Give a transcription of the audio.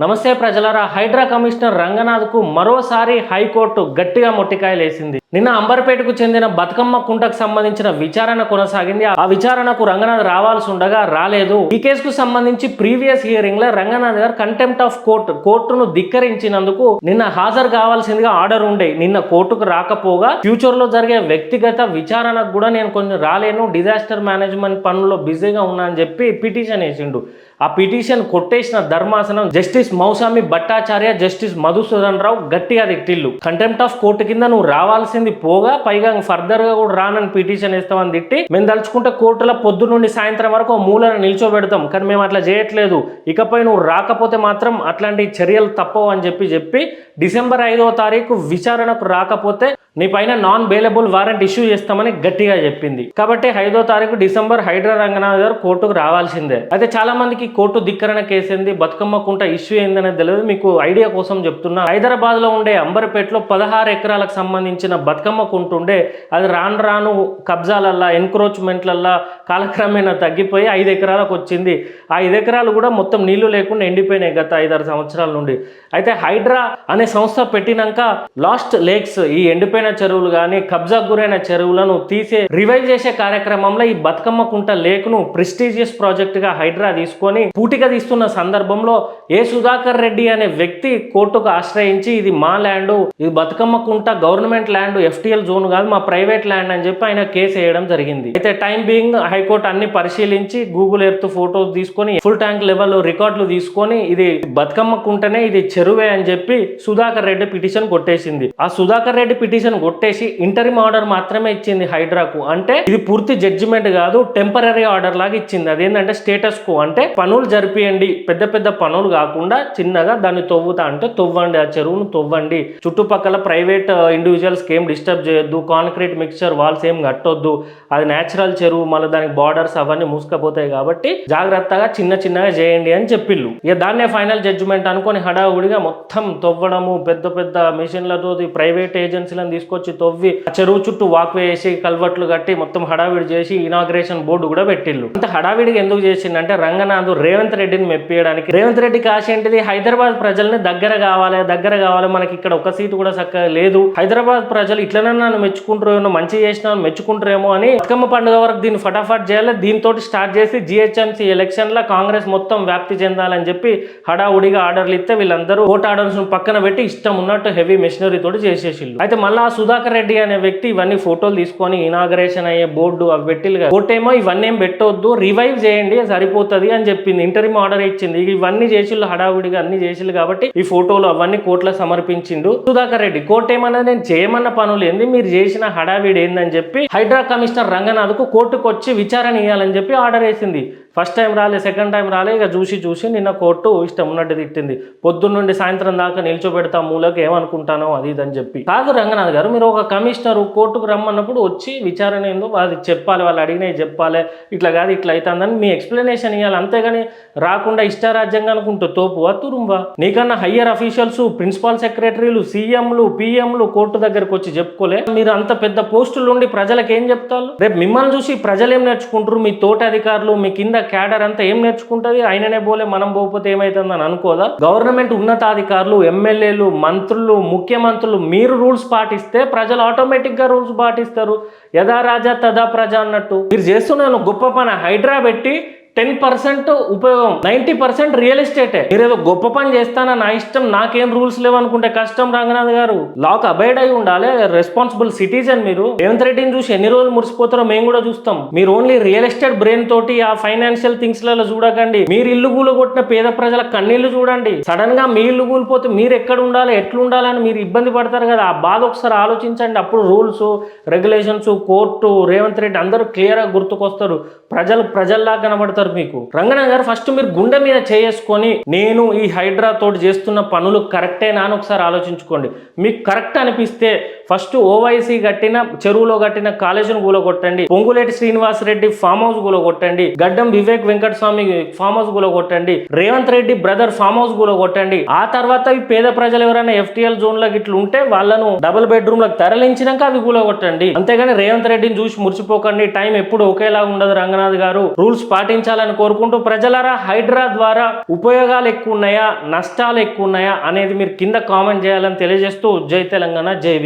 నమస్తే ప్రజలారా హైడ్రా కమిషనర్ రంగనాథ్కు మరోసారి హైకోర్టు గట్టిగా మొట్టికాయలేసింది. నిన్న అంబర్పేటకు చెందిన బతుకమ్మ కుంటకు సంబంధించిన విచారణ కొనసాగింది. ఆ విచారణకు రంగనాథ్ రావాల్సి ఉండగా రాలేదు. ఈ కేసుకు సంబంధించి ప్రీవియస్ హియరింగ్లో రంగనాథ్ గారు కంటెంప్ట్ ఆఫ్ కోర్టు కోర్టును ధిక్కరించినందుకు నిన్న హాజరు కావాల్సిందిగా ఆర్డర్ ఉండే. నిన్న కోర్టుకు రాకపోగా ఫ్యూచర్లో జరిగే వ్యక్తిగత విచారణకు కూడా నేను కొంచెం రాలేను. డిజాస్టర్ మేనేజ్మెంట్ పనుల్లో బిజీగా ఉన్నా అని చెప్పి పిటిషన్ వేసిండు. ఆ పిటిషన్ కొట్టేసిన ధర్మాసనం జస్టిస్ మౌసామి భట్టాచార్య జస్టిస్ మధుసూదన్ రావు గట్టిగా తిట్టిల్లు. కంటెంప్ట్ ఆఫ్ కోర్టు కింద నువ్వు రావాల్సింది పోగా పైగా ఫర్దర్గా కూడా రానని పిటిషన్ ఇస్తామని తిట్టి మేము తలుచుకుంటే కోర్టులో పొద్దు నుండి సాయంత్రం వరకు మూలను నిల్చోబెడతాం. కానీ మేము అట్లా చేయట్లేదు. ఇకపై నువ్వు రాకపోతే మాత్రం అట్లాంటి చర్యలు తప్పవు అని చెప్పి చెప్పి డిసెంబర్ ఐదవ తారీఖు విచారణకు రాకపోతే నీ పైన నాన్ బెయిలబుల్ వారెంట్ ఇష్యూ చేస్తామని గట్టిగా చెప్పింది. కాబట్టి ఐదో తారీఖు డిసెంబర్ హైడ్రా రంగనాథ్ గారు కోర్టుకు రావాల్సిందే. అయితే చాలా మందికి కోర్టు ధిక్కరణ కేసింది బతుకమ్మ కుంట ఇష్యూ ఏందనేది తెలియదు. మీకు ఐడియా కోసం చెప్తున్నా. హైదరాబాద్లో ఉండే అంబర్పేటలో పదహారు ఎకరాలకు సంబంధించిన బతుకమ్మ కుంట ఉండే అది రాను రాను కబ్జాలల్లా ఎన్క్రోచ్మెంట్లల్లా కాలక్రమేణా తగ్గిపోయి ఐదు ఎకరాలకు వచ్చింది. ఆ ఐదు ఎకరాలు కూడా మొత్తం నీళ్ళు లేకుండా ఎండిపోయినాయి గత ఐదారు సంవత్సరాల నుండి. అయితే హైడ్రా అనే సంస్థ పెట్టినాక లాస్ట్ లేక్స్ ఈ ఎండిపోయిన చెరువులు కానీ కబ్జా గురైన చెరువులను తీసే రివైవ్ చేసే కార్యక్రమంలో ఈ బతుకమ్మ కుంట లేక్ను ప్రెస్టీజియస్ ప్రాజెక్ట్గా హైడ్రా తీసుకొని పూటిక తీస్తున్న సందర్భంలో ఏ సుధాకర్ రెడ్డి అనే వ్యక్తి కోర్టుకు ఆశ్రయించి ఇది మా ల్యాండ్ ఇది Bathukamma Kunta government land FTL zone కాదు మా ప్రైవేట్ ల్యాండ్ అని చెప్పి ఆయన కేసు వేయడం జరిగింది. అయితే టైం బీయింగ్ హైకోర్టు అన్ని పరిశీలించి గూగుల్ ఎర్త్ ఫోటోస్ తీసుకొని ఫుల్ ట్యాంక్ లెవెల్ రికార్డులు తీసుకొని ఇది బతుకమ్మ కుంటనే ఇది చెరువే అని చెప్పి సుధాకర్ రెడ్డి పిటిషన్ కొట్టేసింది. ఆ సుధాకర్ రెడ్డి పిటిషన్ కొట్టేసి ఇంటరిమ్ ఆర్డర్ మాత్రమే ఇచ్చింది హైడ్రాకు. అంటే ఇది పూర్తి జడ్జిమెంట్ కాదు టెంపరీ ఆర్డర్ లాగా ఇచ్చింది. అదేంటంటే స్టేటస్ కో అంటే పనులు పనులు జరిపియండి. పెద్ద పెద్ద పనులు కాకుండా చిన్నగా దాన్ని తవ్వుతా అంటే తవ్వండి ఆ చెరువును తవ్వండి. చుట్టుపక్కల ప్రైవేట్ ఇండివిజువల్స్ ఏం డిస్టర్బ్ చేయొద్దు. కాంక్రీట్ మిక్చర్ వాల్స్ ఏం కట్టొద్దు. అది న్యాచురల్ చెరువు మళ్ళీ దానికి బార్డర్స్ అవన్నీ మూసుకపోతాయి కాబట్టి జాగ్రత్తగా చిన్న చిన్నగా చేయండి అని చెప్పిళ్ళు. ఇక దాన్నే ఫైనల్ జడ్జిమెంట్ అనుకొని హడావుడిగా మొత్తం తవ్వడము పెద్ద పెద్ద మిషన్లతో ప్రైవేట్ ఏజెన్సీలను తీసుకొచ్చి తవ్వి ఆ చెరువు చుట్టూ వాక్ వేసి కల్వర్ట్లు కట్టి మొత్తం హడావిడి చేసి ఇనాగ్రేషన్ బోర్డు కూడా పెట్టిళ్ళు. అంత హడావిడిగా ఎందుకు చేసిందంటే రంగనాథ్ రేవంత్ రెడ్డిని మెప్పియడానికి. రేవంత్ రెడ్డి కాశ ఏంటిది? హైదరాబాద్ ప్రజల్ని దగ్గర కావాలి దగ్గర కావాలి. మనకి ఇక్కడ ఒక సీటు కూడా చక్కగా లేదు. హైదరాబాద్ ప్రజలు ఇట్లనే నన్ను మెచ్చుకుంటారేమో మంచి చేసినా మెచ్చుకుంటారేమో అని బతుకమ్మ పండుగ వరకు దీన్ని ఫటాఫట్ చేయాలి. దీంతో స్టార్ట్ చేసి జిహెచ్ఎంసీ ఎలక్షన్లో కాంగ్రెస్ మొత్తం వ్యాప్తి చెందాలని చెప్పి హడావుడిగా ఆర్డర్లు ఇస్తే వీళ్ళందరూ ఓట్ ఆర్డర్స్ పక్కన పెట్టి ఇష్టం ఉన్నట్టు హెవీ మెషినరీ తోటి చేసేసిల్లు అయితే మళ్ళీ ఆ సుధాకర్ రెడ్డి అనే వ్యక్తి ఇవన్నీ ఫోటోలు తీసుకొని ఇనాగరేషన్ అయ్యే బోర్డు అవి పెట్టిల్లు ఓటేమో ఇవన్నీ ఏం పెట్టొద్దు. రివైవ్ చేయండి సరిపోతుంది అని చెప్పి చెప్పింది. ఇంటర్వ్యూ ఆర్డర్ ఇచ్చింది. ఇవన్నీ చేసిళ్ళు హడావుడిగా అన్ని చేసిళ్ళు కాబట్టి ఈ ఫోటోలు అవన్నీ కోర్టులో సమర్పించిండు సుధాకర్ రెడ్డి. కోర్టు ఏమన్నా నేను చేయమన్న పనులు ఏంది? మీరు చేసిన హడావిడి ఏందని చెప్పి హైడ్రా కమిషనర్ రంగనాథ్కు కోర్టుకు వచ్చి విచారణ ఇవ్వాలని చెప్పి ఆర్డర్ వేసింది. ఫస్ట్ టైం రాలే సెకండ్ టైం రాలే ఇక చూసి చూసి నిన్న కోర్టు ఇష్టం ఉన్నట్టు తిట్టింది. పొద్దున్న నుండి సాయంత్రం దాకా నిల్చోబెడతా మూలకు ఏమనుకుంటానో అది ఇదని అని చెప్పి. కాదు రంగనాథ్ గారు మీరు ఒక కమిషనర్ కోర్టుకు రమ్మన్నప్పుడు వచ్చి విచారణ ఏందో అది చెప్పాలి వాళ్ళు అడిగినవి చెప్పాలి. ఇట్లా కాదు ఇట్లా అవుతుందని మీ ఎక్స్ప్లెనేషన్ ఇవ్వాలి అంతేగాని రాకుండా ఇష్టారాజ్యంగా అనుకుంటూ తోపు తురుంబా నీకన్నా హయ్యర్ అఫీషియల్స్ ప్రిన్సిపాల్ సెక్రటరీలు సీఎంలు పిఎంలు కోర్టు దగ్గరకు వచ్చి చెప్పుకోలే. మీరు అంత పెద్ద పోస్టులు ఉండి ప్రజలకు ఏం చెప్తారు? రేపు మిమ్మల్ని చూసి ప్రజలు ఏం నేర్చుకుంటారు? మీ తోటి అధికారులు మీ కింద క్యాడర్ అంతా ఏం నేర్చుకుంటది? ఆయననే పోలే మనం పోకపోతే ఏమైతుందని అనుకోదా? గవర్నమెంట్ ఉన్నతాధికారులు ఎమ్మెల్యేలు మంత్రులు ముఖ్యమంత్రులు మీరు రూల్స్ పాటిస్తే ప్రజలు ఆటోమేటిక్గా రూల్స్ పాటిస్తారు. యథా రాజా తదా ప్రజ అన్నట్టు. మీరు చేస్తున్న గొప్ప పని? హైడ్రా పెట్టి టెన్ పర్సెంట్ ఉపయోగం నైంటీ పర్సెంట్ రియల్ ఎస్టేటే. మీరు ఏదో గొప్ప పని చేస్తానా నా ఇష్టం నాకేం రూల్స్ లేవనుకుంటే కష్టం రంగనాథ్ గారు. లాక్ అబైడ్ అయి ఉండాలి రెస్పాన్సిబుల్ సిటిజన్ మీరు. రేవంత్ రెడ్డిని చూసి ఎన్ని రోజులు మురిసిపోతారో మేము కూడా చూస్తాం. మీరు ఓన్లీ రియల్ ఎస్టేట్ బ్రెయిన్ తోటి ఆ ఫైనాన్షియల్ థింగ్స్లలో చూడకండి. మీరు ఇల్లు కూలగొట్టిన పేద ప్రజల కన్నీళ్ళు చూడండి. సడన్గా మీ ఇల్లు కూలిపోతే మీరు ఎక్కడ ఉండాలి ఎట్లా ఉండాలని మీరు ఇబ్బంది పడతారు కదా ఆ బాధ ఒకసారి ఆలోచించండి. అప్పుడు rules regulations court Revanth Reddy అందరూ క్లియర్గా గుర్తుకొస్తారు. ప్రజలు ప్రజల్లా కనబడతారు. మీకు. రంగనాథ్ గారు ఫస్ట్ మీరు గుండె మీద చేసుకొని నేను ఈ హైడ్రా తోటి చేస్తున్న పనులు కరెక్టే అని ఒకసారి ఆలోచించుకోండి. మీకు కరెక్ట్ అనిపిస్తే ఫస్ట్ ఓవైసీ కట్టిన చెరువులో కట్టిన కాలేజీని కూలగొట్టండి. పొంగులేటి శ్రీనివాస్ రెడ్డి ఫామ్ హౌస్ కూలగొట్టండి. Gaddam Vivek Venkataswamy farm house కూలగొట్టండి. Revanth Reddy brother farm house కూలగొట్టండి. ఆ తర్వాత ఈ పేద ప్రజలు ఎవరైనా ఎఫ్టీఎల్ జోన్లో ఇట్లా ఉంటే వాళ్ళను డబుల్ బెడ్రూమ్లకు తరలించినాక అవి కూలగొట్టండి. అంతేగాని రేవంత్ రెడ్డిని చూసి మురిసిపోకండి. టైం ఎప్పుడు ఒకేలా ఉండదు రంగనాథ్ గారు. రూల్స్ పాటించాలి సాధించాలని కోరుకుంటూ ప్రజలరా హైడ్రా ద్వారా ఉపయోగాలు ఎక్కువ ఉన్నాయా నష్టాలు ఎక్కువ ఉన్నాయా అనేది మీరు కింద కామెంట్ చేయాలని తెలియజేస్తూ జై తెలంగాణ జై